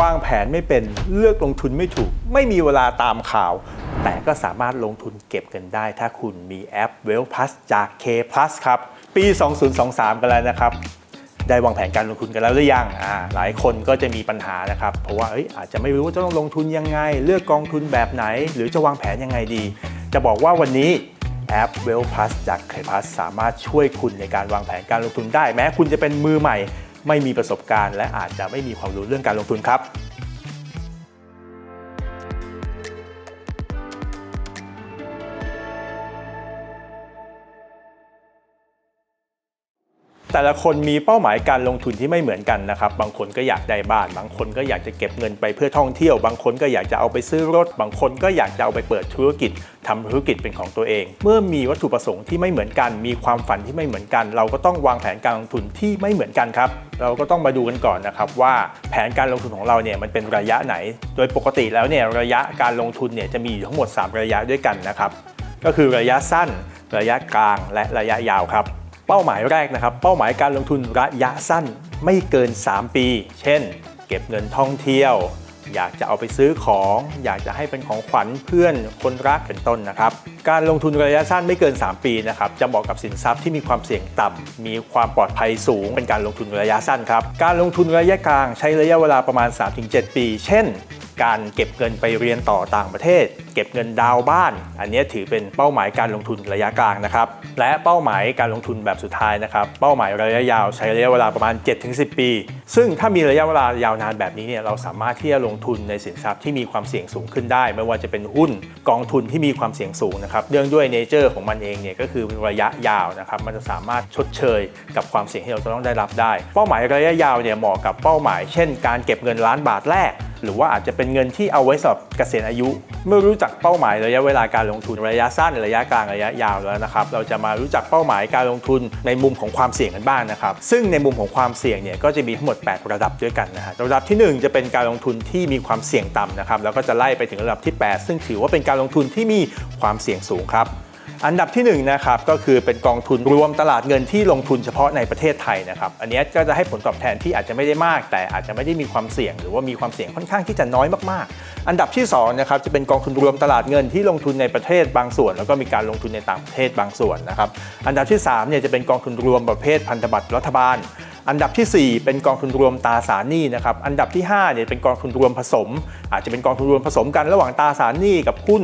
วางแผนไม่เป็นเลือกลงทุนไม่ถูก ไม่มีเวลาตามข่าว แต่ก็สามารถลงทุนเก็บเงินได้ ถ้าคุณมีแอป w e l l Plus จาก K Plus ครับ ปี 2023 กันแล้วนะครับ ได้วางแผนการลงทุนกันแล้วหรือยังอ่าหลายคนก็จะมีปัญหานะครับ เพราะว่าเอ้ยอาจจะไม่รู้ว่าจะต้องลงทุนยังไง เลือกกองทุนแบบไหน หรือจะวางแผนยังไงดี จะบอกว่าวันนี้แอป w e l l Plus จาก K Plus สามารถช่วยคุณในการวางแผนการลงทุนได้ แม้คุณจะเป็นมือใหม่ ไม่มีประสบการณ์ และอาจจะไม่มีความรู้เรื่องการลงทุนครับ แต่ละคนมีเป้าหมายการลงทุนที่ไม่เหมือนกันนะครับ บางคนก็อยากได้บ้าน บางคนก็อยากจะเก็บเงินไปเพื่อท่องเที่ยว บางคนก็อยากจะเอาไปซื้อรถ บางคนก็อยากจะเอาไปเปิดธุรกิจทำธุรกิจเป็นของตัวเอง เมื่อมีวัตถุประสงค์ที่ไม่เหมือนกัน มีความฝันที่ไม่เหมือนกัน เราก็ต้องวางแผนการลงทุนที่ไม่เหมือนกันครับ เราก็ต้องมาดูกันก่อนนะครับว่าแผนการลงทุนของเราเนี่ยมันเป็นระยะไหน โดยปกติแล้วเนี่ยระยะการลงทุนเนี่ยจะมีอยู่ทั้งหมด 3 ระยะด้วยกันนะครับ ก็คือระยะสั้น ระยะกลาง และระยะยาวครับ เป้าหมายแรกนะครับ เป้าหมายการลงทุนระยะสั้นไม่เกิน 3 ปี เช่น เก็บเงินท่องเที่ยว อยากจะเอาไปซื้อของ อยากจะให้เป็นของขวัญเพื่อนคนรักเป็นต้นนะครับ การลงทุนระยะสั้นไม่เกิน 3 ปีนะครับจะเหมาะกับสินทรัพย์ที่มีความเสี่ยงต่ำมีความปลอดภัยสูง เป็นการลงทุนระยะสั้นครับ การลงทุนระยะกลางใช้ระยะเวลาประมาณ 3-7 ปี เช่น การเก็บเงินไปเรียนต่อต่างประเทศ เก็บเงินดาวบ้าน อันนี้ถือเป็นเป้าหมายการลงทุนระยะกลางนะครับและเป้าหมายการลงทุนแบบสุดท้ายนะครับเป้าหมายระยะยาวใช้ระยะเวลาประมาณ 7-10 ปี ซึ่งถ้ามีระยะเวลายาวนานแบบนี้เนี่ยเราสามารถที่จะลงทุนในสินทรัพย์ที่มีความเสี่ยงสูงขึ้นได้ ไม่ว่าจะเป็นหุ้นกองทุนที่มีความเสี่ยงสูงนะครับเนื่องด้วยเนเจอร์ของมันเองเนี่ยก็คือระยะยาวนะครับมันจะสามารถชดเชยกับความเสี่ยงที่เราจะต้องได้รับได้ เป้าหมายระยะยาวเนี่ยเหมาะกับเป้าหมาย เช่น การเก็บเงินล้านบาทแรก หรือว่าอาจจะเป็นเงินที่เอาไว้สำหรับเกษียณอายุ เมื่อรู้จักเป้าหมายระยะเวลาการลงทุนระยะสั้นระยะกลางระยะยาวแล้วนะครับ เราจะมารู้จักเป้าหมายการลงทุนในมุมของความเสี่ยงกันบ้างนะครับ ซึ่งในมุมของความเสี่ยงเนี่ยก็จะมีทั้งหมด 8 ระดับด้วยกันนะฮะระดับทีหนึ่1 จะเป็นการลงทุนที่มีความเสี่ยงต่ำนะครับแล้วก็จะไล่ไปถึงระดับที่ 8 ซึ่งถือว่าเป็นการลงทุนที่มีความเสี่ยงสูงครับ อันดับที่1นงนะครับก็คือเป็นกองทุนรวมตลาดเงินที่ลงทุนเฉพาะในประเทศไทยนะครับอันนี้ก็จะให้ผลตอบแทนที่อาจจะไม่ได้มาก แต่อาจจะไม่ได้มีความเสี่ยง หรือว่ามีความเสี่ยงค่อนข้างที่จะน้อยมากๆ อันดับที่2นะครับจะเป็นกองทุนรวมตลาดเงินที่ลงทุนในประเทศบางส่วน แล้วก็มีการลงทุนในต่างประเทศบางส่วนนะครับอันดับที่3เนี่ยจะเป็นกองทุนรวมประเภทพันธบัตรรัฐบาลอันดับทีสี่4 เป็นกองทุนรวมตราสารหนี้นะครับ อันดับที่5เนี่ยเป็นกองทุนรวมผสม อาจจะเป็นกองทุนรวมผสมกันระหว่างตราสารหนี้กับหุ้น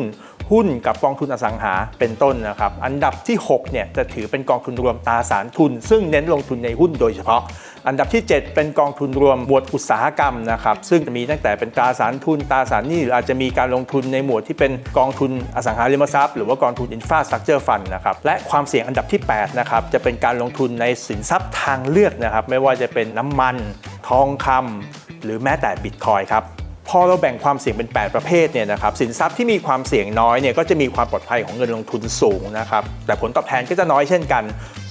หุ้นกับกองทุนอสังหาเป็นต้นนะครับ อันดับที่6เนี่ยจะถือเป็นกองทุนรวมตราสารทุน ซึ่งเน้นลงทุนในหุ้นโดยเฉพาะ อันดับที่ 7 เป็นกองทุนรวมหมวดอุตสาหกรรมนะครับซึ่งจะมีตั้งแต่เป็นตราสารทุนตราสารหนี้หรืออาจจะมีการลงทุนในหมวดที่เป็นกองทุนอสังหาริมทรัพย์หรือว่ากองทุน Infrastructure Fund นะครับและความเสี่ยงอันดับที่8นะครับจะเป็นการลงทุนในสินทรัพย์ทางเลือกนะครับไม่ว่าจะเป็นน้ำมัน ทองคำหรือแม้แต่บิตคอยครับ พอเราแบ่งความเสี่ยงเป็น 8 ประเภทเนี่ยนะครับสินทรัพย์ที่มีความเสี่ยงน้อยเนี่ยก็จะมีความปลอดภัยของเงินลงทุนสูงนะครับแต่ผลตอบแทนก็จะน้อยเช่นกัน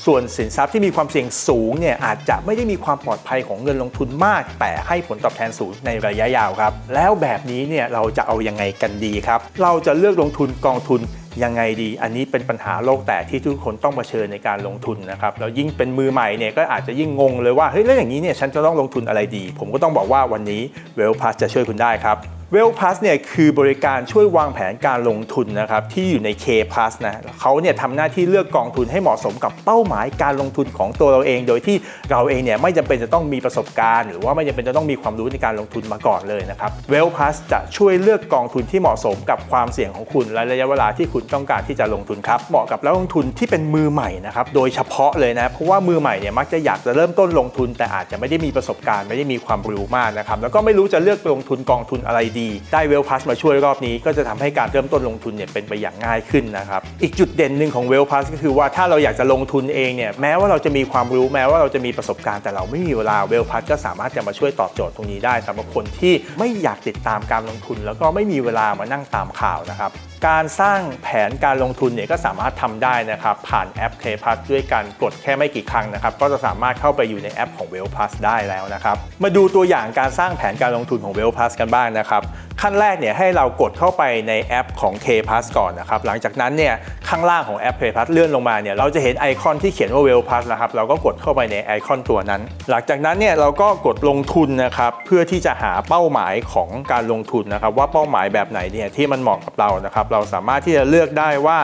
ส่วนสินทรัพย์ที่มีความเสี่ยงสูงเนี่ยอาจจะไม่ได้มีความปลอดภัยของเงินลงทุนมาก แต่ให้ผลตอบแทนสูงในระยะยาวครับแล้วแบบนี้เนี่ยเราจะเอายังไงกันดีครับเราจะเลือกลงทุนกองทุน ยังไงดี อันนี้เป็นปัญหาโลกแตกที่ทุกคนต้องเผชิญในการลงทุนนะครับแล้วยิ่งเป็นมือใหม่เนี่ยก็อาจจะยิ่งงงเลยว่าเฮ้ยแล้วอย่างนี้เนี่ยฉันจะต้องลงทุนอะไรดี ผมก็ต้องบอกว่าวันนี้เวลพ s จะช่วยคุณได้ครับ เวลพ s เนี่ยคือบริการช่วยวางแผนการลงทุนนะครับที่อยู่ใน K Plus นะเขาเนี่ยทำหน้าที่เลือกกองทุนให้เหมาะสมกับเป้าหมายการลงทุนของตัวเราเอง โดยที่เราเองเนี่ยไม่จำเป็นจะต้องมีประสบการณ์ หรือว่าไม่จำเป็นจะต้องมีความรู้ในการลงทุนมาก่อนเลยนะครับเวลพ s จะช่วยเลือกกองทุนที่เหมาะสมกับความเสี่ยงของคุณและระยะเวลาที่คุณต้องการที่จะลงทุนครับเหมาะกับนักลงทุนที่เป็นมือใหม่นะครับโดยเฉพาะเลยนะเพราะว่ามือใหม่เนี่ยมักจะอยากจะเริ่มต้นลงทุน แต่อาจจะไม่ได้มีประสบการณ์ไม่ได้มีความรู้มากนะครับแล้วก็ไม่รู้จะเลือกลงทุนกองทุนอะไรดีได้เวลพ s มาช่วยรอบนี้ ก็จะทำให้การเริ่มต้นลงทุนเนี่ยเป็นไปอย่างง่ายขึ้นนะครับอีกจุดเด่นหนึ่งของเวลพ s ก็คือว่าถ้าเราอยากจะลงทุนเองเนี่ยแม้ว่าเราจะมีความรู้แม้ว่าเราจะมีประสบการณ์แต่เราไม่มีเวลาเวลพ s ก็สามารถจะมาช่วยตอบโจทย์ตรงนี้ได้สำหรับคนที่ไม่อยากติดตามการลงทุน แล้วก็ไม่มีเวลามานั่งตามข่าวนะครับการสร้างแผนการลงทุนเนี่ยก็สามารถทำได้นะครับ ผ่านแอป K Plus ด้วยการกดแค่ไม่กี่ครั้งนะครับ ก็จะสามารถเข้าไปอยู่ในแอปของ w e l l Plus ได้แล้วนะครับ มาดูตัวอย่างการสร้างแผนการลงทุนของ w e l l Plus กันบ้างนะครับขั้นแรกเนี่ยให้เรากดเข้าไปในแอปของ K Plus ก่อนนะครับ หลังจากนั้นเนี่ยข้างล่างของแอป K Plus เลื่อนลงมาเนี่ยเราจะเห็นไอคอนที่เขียนว่า Well Plus นะครับ เราก็กดเข้าไปในไอคอนตัวนั้น หลังจากนั้นเนี่ยเราก็กดลงทุนนะครับเพื่อที่จะหาเป้าหมายของการลงทุนนะครับว่าเป้าหมายแบบไหนเนี่ยที่มันเหมาะกับเรานะครับเราสามารถที่จะเลือกได้ว่า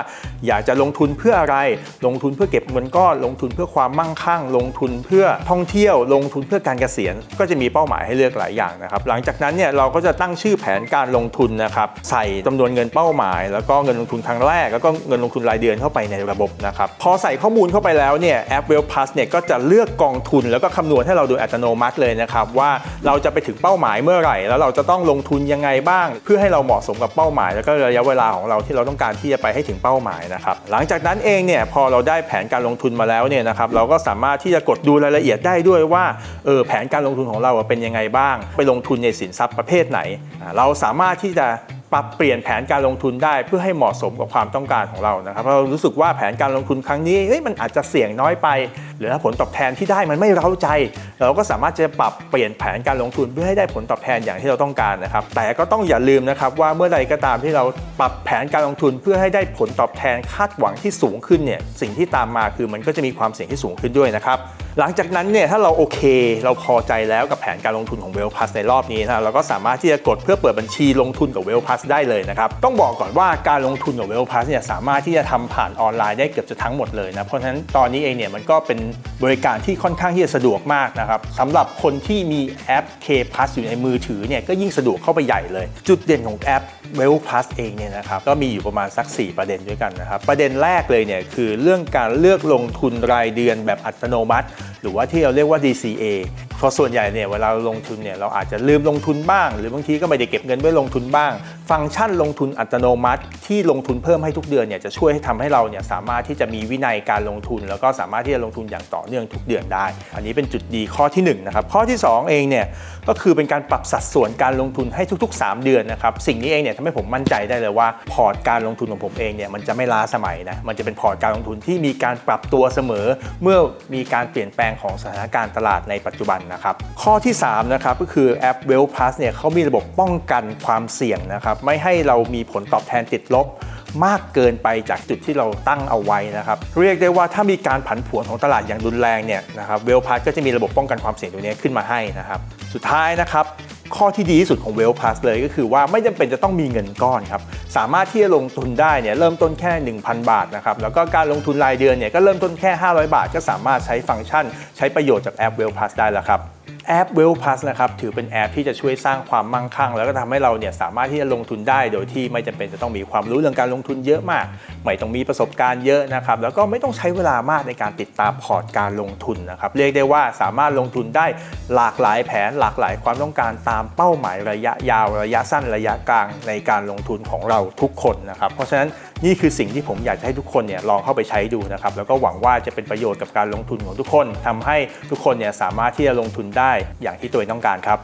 อยากจะลงทุนเพื่ออะไร ลงทุนเพื่อเก็บเงินก้อนลงทุนเพื่อความมั่งคั่ง ลงทุนเพื่อท่องเที่ยว ลงทุนเพื่อการเกษียณ ก็จะมีเป้าหมายให้เลือกหลายอย่างนะครับหลังจากนั้นเนี่ยเราก็จะตั้งชื่อื่อแผนการลงทุนนะครับใส่จำนวนเงินเป้าหมาย แล้วก็เงินลงทุนครั้งแรก แล้วก็เงินลงทุนรายเดือนเข้าไปในระบบนะครับพอใส่ข้อมูลเข้าไปแล้วเนี่ยแอป w e l l Plus เนี่ยก็จะเลือกกองทุน แล้วก็คำนวณให้เราโดยอัตโนมัติเลยนะครับว่าเราจะไปถึงเป้าหมายเมื่อไหร่ แล้วเราจะต้องลงทุนยังไงบ้าง เพื่อให้เราเหมาะสมกับเป้าหมาย แล้วก็ระยะเวลาของเราที่เราต้องการที่จะไปให้ถึงเป้าหมายนะครับหลังจากนั้นเองเนี่ยพอเราได้แผนการลงทุนมาแล้วเนี่ยนะครับเราก็สามารถที่จะกดดูรายละเอียดได้ด้วยว่าเออแผนการลงทุนของเราเป็นยังไงบ้าง ไปลงทุนในสินทรัพย์ประเภทไหนเราสามารถที่จะปรับเปลี่ยนแผนการลงทุนได้เพื่อให้เหมาะสมกับความต้องการของเรานะครับเรารู้สึกว่าแผนการลงทุนครั้งนี้มันอาจจะเสี่ยงน้อยไป หรือถ้าผลตอบแทนที่ได้มันไม่เร้าใจ เราก็สามารถจะปรับเปลี่ยนแผนการลงทุนเพื่อให้ได้ผลตอบแทนอย่างที่เราต้องการนะครับ แต่ก็ต้องอย่าลืมนะครับว่าเมื่อใดก็ตามที่เราปรับแผนการลงทุนเพื่อให้ได้ผลตอบแทนคาดหวังที่สูงขึ้นเนี่ยสิ่งที่ตามมาคือมันก็จะมีความเสี่ยงที่สูงขึ้นด้วยนะครับ หลังจากนั้นเนี่ยถ้าเราโอเค เราพอใจแล้วกับแผนการลงทุนของ w e l l Plus ในรอบนี้นะเราก็สามารถที่จะกดเพื่อเปิดบัญชีลงทุนกับ w e l l Plus ได้เลยนะครับต้องบอกก่อนว่าการลงทุนกับ w e l l Plus เนี่ยสามารถที่จะทำผ่านออนไลน์ได้เกือบจะทั้งหมดเลยนะเพราะฉะนั้นตอนนี้เองเนี่ยมันก็เป็นบริการที่ค่อนข้างที่จะสะดวกมากนะครับสำหรับคนที่มีแอป K Plus อยู่ในมือถือเนี่ยก็ยิ่งสะดวกเข้าไปใหญ่เลย จุดเด่นของแอป w e l l Plus เองเนี่ยนะครับก็มีอยู่ประมาณสัก 4 ประเด็นด้วยกันนะครับประเด็นแรกเลยเนี่ยคือเรื่องการเลือกลงทุนรายเดือนแบบอัตโนมัติหรือว่าที่เราเรียกว่า DCA เพราะส่วนใหญ่เนี่ยเวลาลงทุนเนี่ยเราอาจจะลืมลงทุนบ้าง หรือบางทีก็ไม่ได้เก็บเงินไว้ลงทุนบ้าง ฟังก์ชันลงทุนอัตโนมัติ ที่ลงทุนเพิ่มให้ทุกเดือนเนี่ยจะช่วยให้ทำให้เราเนี่ยสามารถที่จะมีวินัยการลงทุน แล้วก็สามารถที่จะลงทุนอย่างต่อเนื่องทุกเดือนได้ อันนี้เป็นจุดดีข้อที่1นะครับข้อที่ 2 เองเนี่ยก็คือเป็นการปรับสัดส่วนการลงทุนให้ทุก ๆ 3 เดือนนะครับสิ่งนี้เองเนี่ยทำให้ผมมั่นใจได้เลยว่าพอร์ตการลงทุนของผมเองเนี่ยมันจะไม่ล้าสมัยนะมันจะเป็นพอร์ตการลงทุนที่มีการปรับตัวเสมอ เมื่อมีการเปลี่ยนแปลงของสถานการณ์ตลาดในปัจจุบันนะครับข้อที่3นะครับก็คือแอป w e l l Plus เนี่ยเขามีระบบป้องกันความเสี่ยงนะครับไม่ให้เรามีผลตอบแทนติดลบมากเกินไปจากจุดที่เราตั้งเอาไว้นะครับเรียกได้ว่าถ้ามีการผันผวนของตลาดอย่างรุนแรงเนี่ยนะครับเวลพาสก็จะมีระบบป้องกันความเสี่ยงตัวนี้ขึ้นมาให้นะครับสุดท้ายนะครับ ข้อที่ดีที่สุดของเวลพาสเลยก็คือว่าไม่จำเป็นจะต้องมีเงินก้อนครับ สามารถที่จะลงทุนได้เนี่ยเริ่มต้นแค่ 1,000 บาทนะครับ แล้วก็การลงทุนรายเดือนเนี่ยก็เริ่มต้นแค่ 500 บาท ก็สามารถใช้ฟังก์ชัน ใช้ประโยชน์จากแอปเวลพาสได้แล้วครับ แอป w e l l Plus นะครับถือเป็นแอปที่จะช่วยสร้างความมั่งคั่ง แล้วก็ทำให้เราเนี่ยสามารถที่จะลงทุนได้โดยที่ไม่จำเป็นจะต้องมีความรู้เรื่องการลงทุนเยอะมาก ไม่ต้องมีประสบการณ์เยอะนะครับแล้วก็ไม่ต้องใช้เวลามากในการติดตามพอร์ตการลงทุนนะครับเรียกได้ว่าสามารถลงทุนได้หลากหลายแผนหลากหลายความต้องการตามเป้าหมายระยะยาวระยะสั้นระยะกลางในการลงทุนของเราทุกคนนะครับเพราะฉะนั้น นี่คือสิ่งที่ผมอยากจะให้ทุกคนเนี่ยลองเข้าไปใช้ดูนะครับแล้วก็หวังว่าจะเป็นประโยชน์กับการลงทุนของทุกคนทำให้ทุกคนเนี่ยสามารถที่จะลงทุนได้อย่างที่ตัวเองต้องการครับ